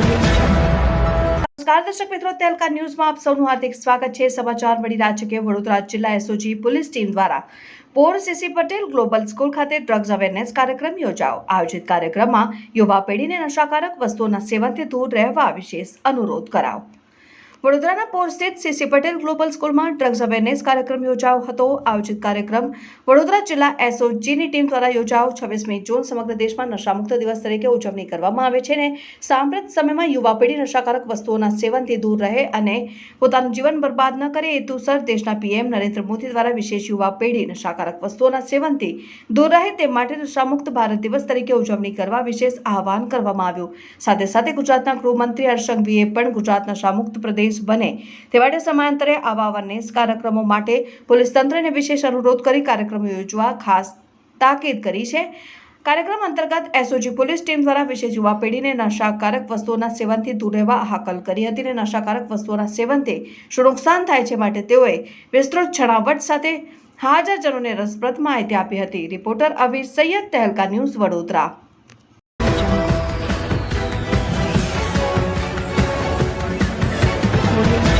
નમસ્કાર દર્શક મિત્રો, તેલકા ન્યૂઝમાં આપ સૌનું હાર્દિક સ્વાગત છે. સમાચાર મળી રહ્યા છે કે વડોદરા જિલ્લા એસઓજી પોલીસ ટીમ દ્વારા Por CC Patel global school ખાતે ડ્રગ્સ અવેરનેસ કાર્યક્રમ યોજાયો. આયોજિત કાર્યક્રમમાં યુવા પેઢીને નશાકારક વસ્તુઓના સેવનથી દૂર રહેવા વિશેષ અનુરોધ કરાયો. વડોદરાના પોર સ્થિત સીસી પટેલ ગ્લોબલ સ્કૂલમાં ડ્રગ્સ અવેરનેસ કાર્યક્રમ યોજાયો હતો. આયોજિત કાર્યક્રમ વડોદરા જિલ્લા એસઓજીની ટીમ દ્વારા યોજાયો. છવ્વીસમી જૂન સમગ્ર દેશમાં નશામુક્ત દિવસ તરીકે ઉજવણી કરવામાં આવે છે ને સાંપ્રત સમયમાં યુવા પેઢી નશાકારક વસ્તુઓના સેવનથી દૂર રહે અને પોતાનું જીવન બરબાદ ન કરે હેતુસર દેશના પીએમ નરેન્દ્ર મોદી દ્વારા વિશેષ યુવા પેઢી નશાકારક વસ્તુઓના સેવનથી દૂર રહે તે માટે નશામુક્ત ભારત દિવસ તરીકે ઉજવણી કરવા વિશેષ આહવાન કરવામાં આવ્યું. સાથે સાથે ગુજરાતના ગૃહમંત્રી હર્ષંઘવીએ પણ ગુજરાત નશામુક્ત પ્રદેશ બને. તે માટે સમયાંતરે આવા અવેરનેસ કાર્યક્રમો માટે પોલીસ તંત્રને વિશેષ અનુરોધ કરી કાર્યક્રમો યોજવા ખાસ તાકીદ કરી છે. કાર્યક્રમ અંતર્ગત એસઓજી પોલીસ ટીમ દ્વારા વિશેષ યુવા પેઢીને નશાકારક વસ્તુઓના સેવનથી દૂર રહેવા હાકલ કરી હતી અને નશાકારક વસ્તુઓના સેવનથી શું નુકસાન થાય છે માટે તેઓએ વિસ્તૃત છણાવટ સાથે હાજરજનોને રસપ્રદ માહિતી આપી હતી. Reporter Avir Saiyad, Tehelka news Vadodara. Audio